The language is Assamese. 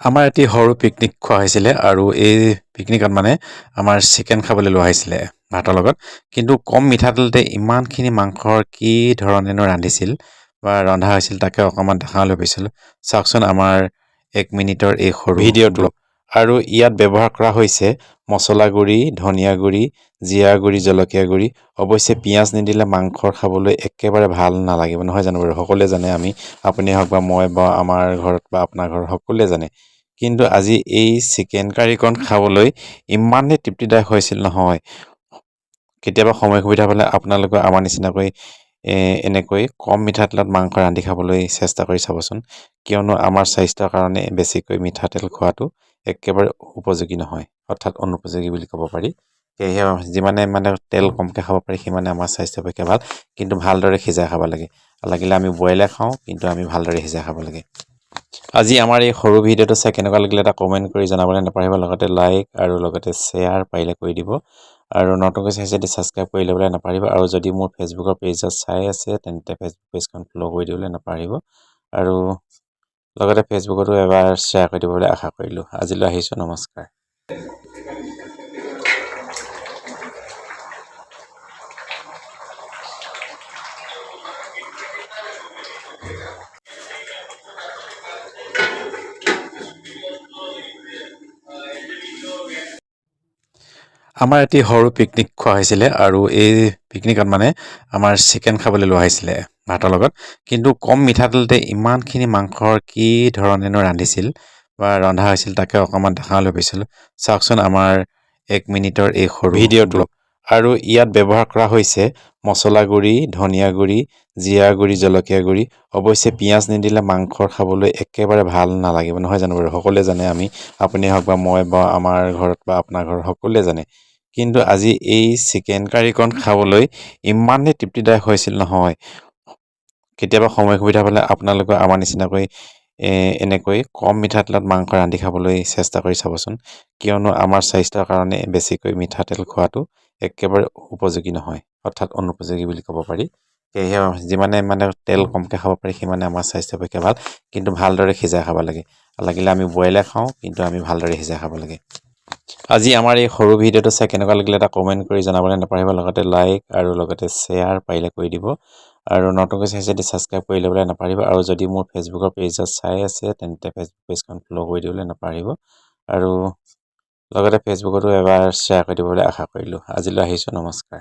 আমাৰ এটি সৰু পিকনিক খোৱা হৈছিলে আৰু এই পিকনিকত মানে আমাৰ চিকেন খাবলৈ লোৱা হৈছিলে ভাতৰ লগত। কিন্তু কম মিঠাতেলতে ইমানখিনি মাংসৰ কি ধৰণেনো ৰান্ধিছিল বা ৰন্ধা হৈছিল তাকে অকণমান দেখাবলৈ বিচাৰিছিলোঁ চাওকচোন আমাৰ এক মিনিটৰ এই সৰু ভিডিঅ'টো। আৰু ইয়াত ব্যৱহাৰ কৰা হৈছে মছলা গুড়ি ধনিয়া গুড়ি জিৰা গুড়ি জলকীয়া গুড়ি। অৱশ্যে পিঁয়াজ নিদিলে মাংসৰ খাবলৈ একেবাৰে ভাল নালাগিব নহয় জানো বাৰু? সকলোৱে জানে আমি আপুনি হওক বা মই বা আমাৰ ঘৰত বা আপোনাৰ ঘৰত সকলোৱে জানে। কিন্তু আজি এই চিকেন কাৰীকণ খাবলৈ ইমানেই তৃপ্তিদায়ক হৈছিল নহয়। কেতিয়াবা সময় সুবিধা পালে আপোনালোকে আমাৰ নিচিনাকৈ এনেকৈ কম মিঠাতেলত মাংস ৰান্ধি খাবলৈ চেষ্টা কৰি চাবচোন। কিয়নো আমাৰ স্বাস্থ্যৰ কাৰণে বেছিকৈ মিঠাতেল খোৱাটো একেবাৰে উপযোগী নহয়, অৰ্থাৎ অনুপযোগী বুলি ক'ব পাৰি। সেয়েহে যিমানে মানে তেল কমকৈ খাব পাৰি, সিমানে আমাৰ স্বাস্থ্যৰ পক্ষে ভালো, কিন্তু ভালদৰে সিজাই খাব লাগে। লাগিলে আমি বইলে খাওঁ, কিন্তু আমি ভালদৰে সিজাই খাব লাগে। আজি আমাৰ এই সৰু ভিডিঅ'টো চাই কেনেকুৱা লাগিলে এটা কমেণ্ট কৰি জনাবলৈ নাপাহৰিব, লগতে লাইক আৰু লগতে শ্বেয়াৰ পাৰিলে কৰি দিব। আৰু নতুনকৈ চাইছে যদি ছাবস্ক্ৰাইব কৰি ল'বলৈ নাপাহৰিব, আৰু যদি মোৰ ফেচবুকৰ পেজত চাই আছে, তেন্তে ফেচবুক পেজখন ফ'ল' কৰি দিবলৈ নাপাহৰিব। আৰু লগতে ফেচবুকতো এবাৰ শ্বেয়াৰ কৰি দিব বুলি আশা কৰিলোঁ। আজিলৈ আহিছোঁ নমস্কাৰ। আমাৰ এটি সৰু পিকনিক খোৱা হৈছিলে আৰু এই পিকনিকত মানে আমাৰ চিকেন খাবলৈ লোৱা হৈছিলে ভাতৰ লগত। কিন্তু কম মিঠাতেলতে ইমানখিনি মাংসৰ কি ধৰণেনো ৰান্ধিছিল বা ৰন্ধা হৈছিল তাকে অকণমান দেখাবলৈ বিচাৰিছিলোঁ চাওকচোন আমাৰ এক মিনিটৰ এই সৰু ভিডিঅ'টো। আৰু ইয়াত ব্যৱহাৰ কৰা হৈছে মছলা গুড়ি ধনিয়া গুড়ি জিৰা গুড়ি জলকীয়া গুড়ি। অৱশ্যে পিঁয়াজ নিদিলে মাংসৰ খাবলৈ একেবাৰে ভাল নালাগিব নহয় জানো বাৰু? সকলোৱে জানে আমি আপুনি হওক বা মই বা আমাৰ ঘৰত বা আপোনাৰ ঘৰত সকলোৱে জানে। কিন্তু আজি এই চিকেন কাৰীকণ খাবলৈ ইমানেই তৃপ্তিদায়ক হৈছিল নহয়। কেতিয়াবা সময় সুবিধা পালে আপোনালোকে আমাৰ নিচিনাকৈ এনেকৈ কম মিঠাতেলত মাংস ৰান্ধি খাবলৈ চেষ্টা কৰি চাবচোন। কিয়নো আমাৰ স্বাস্থ্যৰ কাৰণে বেছিকৈ মিঠাতেল খোৱাটো একেবাৰে উপযোগী নহয় অৰ্থাৎ অনুপযোগী বুলি ক'ব পাৰি। সেয়েহে যিমানে মানে তেল কমকৈ খাব পাৰি সিমানে আমাৰ স্বাস্থ্যৰ পক্ষে ভাল কিন্তু ভালদৰে সিজাই খাব লাগে। লাগিলে আমি বইলে খাওঁ কিন্তু আমি ভালদৰে সিজাই খাব লাগে। আজি আমাৰ এই সৰু ভিডিঅ'টো চাই কেনেকুৱা লাগিলে এটা কমেণ্ট কৰি জনাবলৈ নাপাহৰিব, লগতে লাইক আৰু লগতে শ্বেয়াৰ পাৰিলে কৰি দিব। আৰু নতুনকৈ চাইছে যদি ছাবস্ক্ৰাইব কৰি ল'বলৈ নাপাহৰিব, আৰু যদি মোৰ ফেচবুকৰ পেজত চাই আছে, তেন্তে ফেচবুক পেজখন ফ'ল' কৰি দিবলৈ নাপাহৰিব। আৰু লগতে ফেচবুকতো এবাৰ শ্বেয়াৰ কৰি দিবলৈ আশা কৰিলোঁ। আজিলৈ আহিছোঁ, নমস্কাৰ।